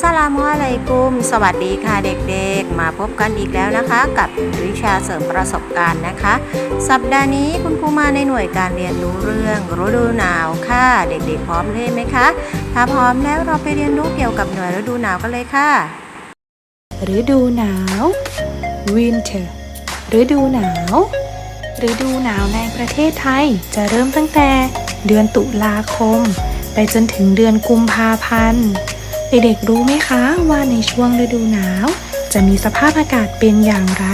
สลามุอะลัยกุม สวัสดีค่ะเด็กๆ มาพบกันอีกแล้วนะคะ กับวิชาเสริมประสบการณ์นะคะ สัปดาห์นี้คุณครูมาในหน่วยการเรียนรู้เรื่องฤดูหนาวค่ะ เด็กๆ พร้อมเล่นไหมคะ ถ้าพร้อมแล้วเราไปเรียนรู้เกี่ยวกับหน่วยฤดูหนาวกันเลยค่ะ ฤดูหนาว winter ฤดูหนาว ฤดูหนาวในประเทศไทยจะเริ่มตั้งแต่เดือนตุลาคม ไปจนถึงเดือนกุมภาพันธ์ เด็กๆรู้ไหมคะว่าในช่วงฤดูหนาว จะมีสภาพอากาศเป็นอย่างไร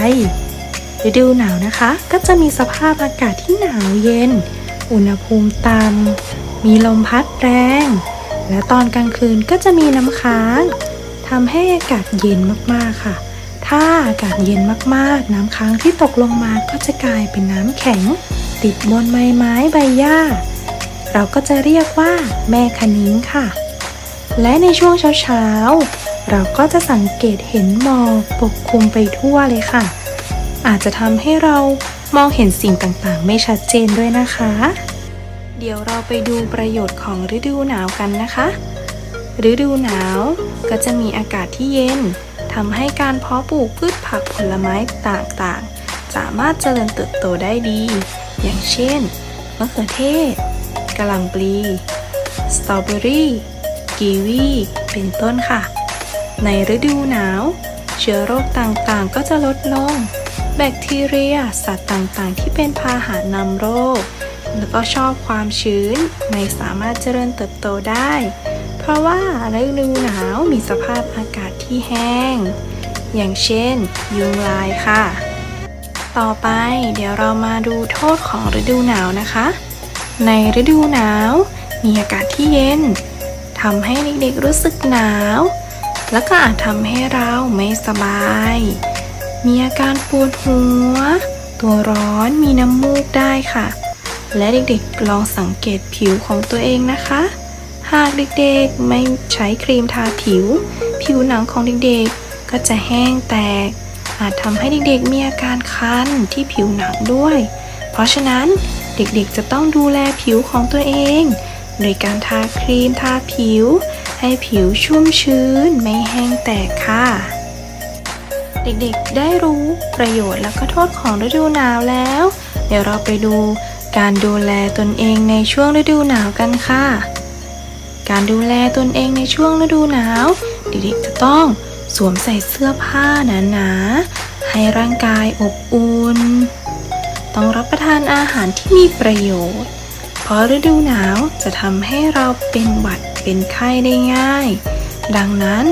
ฤดูหนาวนะคะ ก็จะมีสภาพอากาศที่หนาวเย็น อุณหภูมิต่ำมีลมพัดแรง และตอนกลางคืนก็จะมีน้ำค้างทำให้อากาศเย็นมากๆค่ะ ถ้าอากาศเย็นมากๆ น้ำค้างที่ตกลงมาก็จะกลายเป็นน้ำแข็ง ติดบนใบไม้ใบหญ้า เราก็จะเรียกว่าแม่คะนิ้งค่ะ และในช่วงเช้าๆ เราก็จะสังเกตเห็นหมอกปกคลุมไปทั่วเลยค่ะ อาจจะทำให้เรามองเห็นสิ่งต่างๆ ไม่ชัดเจนด้วยนะคะ เดี๋ยวเราไปดูประโยชน์ของฤดูหนาวกันนะคะ ฤดูหนาวก็จะมีอากาศที่เย็นทำให้การเพาะปลูกพืชผักผลไม้ต่างๆ สามารถเจริญเติบโตได้ดี อย่างเช่นมะเขือเทศกะหล่ำปลี สตรอเบอรี่ กีวี เป็นต้นค่ะ ในฤดูหนาว เชื้อโรคต่างๆก็จะลดลง แบคทีเรีย สัตว์ต่างๆ ที่เป็นพาหะนำโรค แล้วก็ชอบความชื้น ไม่สามารถเจริญเติบโตได้ เพราะว่าฤดูหนาวมีสภาพอากาศที่แห้ง อย่างเช่น ยุงลายค่ะ ต่อไปเดี๋ยวเรามาดูโทษของฤดูหนาวนะคะในฤดูหนาว มีอากาศที่เย็น ทำให้เด็กๆรู้สึกหนาว แล้วก็อาจทำให้เราไม่สบาย มีอาการปวดหัว ตัวร้อนมีน้ำมูกได้ค่ะ และเด็กๆลองสังเกตผิวของตัวเองนะคะ หากเด็กๆไม่ใช้ครีมทาผิว ผิวหนังของเด็กๆ ก็จะแห้งแตก อาจทำให้เด็กๆมีอาการคันที่ผิวหนังด้วย เพราะฉะนั้นเด็กๆจะต้องดูแลผิวของตัวเอง โดยการทาครีมทาผิว ให้ผิวชุ่มชื้นไม่แห้งแตกค่ะ เด็กๆได้รู้ประโยชน์และก็โทษของฤดูหนาวแล้ว เดี๋ยวเราไปดูการดูแลตนเองในช่วงฤดูหนาวกันค่ะ การดูแลตนเองในช่วงฤดูหนาว เด็กๆจะต้องสวมใส่เสื้อผ้าหนาๆ ให้ร่างกายอบอุ่น ต้องรับประทานอาหารที่มีประโยชน์ ราะฤดูหนาวจะทำให้เราเป็นหวัดเป็นไข้ได้ง่าย ดังนั้น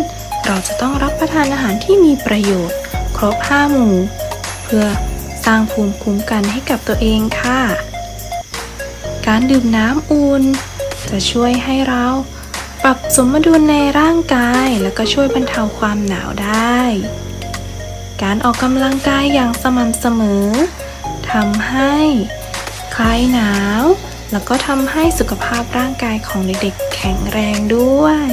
เราจะต้องรับประทานอาหารที่มีประโยชน์ ครบห้าหมู่ เพื่อสร้างภูมิคุ้มกันให้กับตัวเองค่ะ การดื่มน้ำอุ่นจะช่วยให้เราปรับสมดุลในร่างกายแล้วก็ช่วยบรรเทาความหนาวได้ การออกกำลังกายอย่างสม่ำเสมอทำให้คลายหนาว แล้วก็ทำให้สุขภาพร่างกายของเด็กๆ แข็งแรงด้วย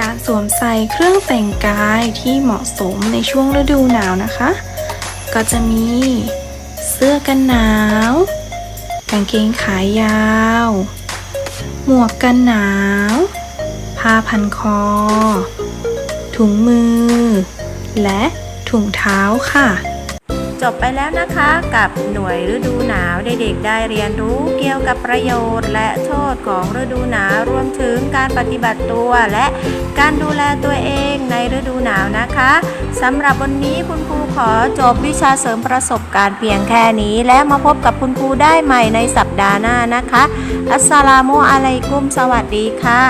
การสวมใส่เครื่องแต่งกายที่เหมาะสมในช่วงฤดูหนาวนะคะ ก็จะมีเสื้อกันหนาว กางเกงขายาว หมวกกันหนาว ผ้าพันคอ ถุงมือ และถุงเท้าค่ะ จบไปแล้วนะคะกับหน่วยฤดูหนาวเด็กๆได้เรียนรู้เกี่ยวกับประโยชน์ และโทษของฤดูหนาวรวมถึงการปฏิบัติตัวและการดูแลตัวเองในฤดูหนาวนะคะสำหรับวันนี้คุณครูขอจบวิชาเสริมประสบการณ์เพียงแค่นี้ และมาพบกับคุณครูได้ใหม่ในสัปดาห์หน้านะคะ อัสสลามุอะลัยกุมสวัสดีค่ะ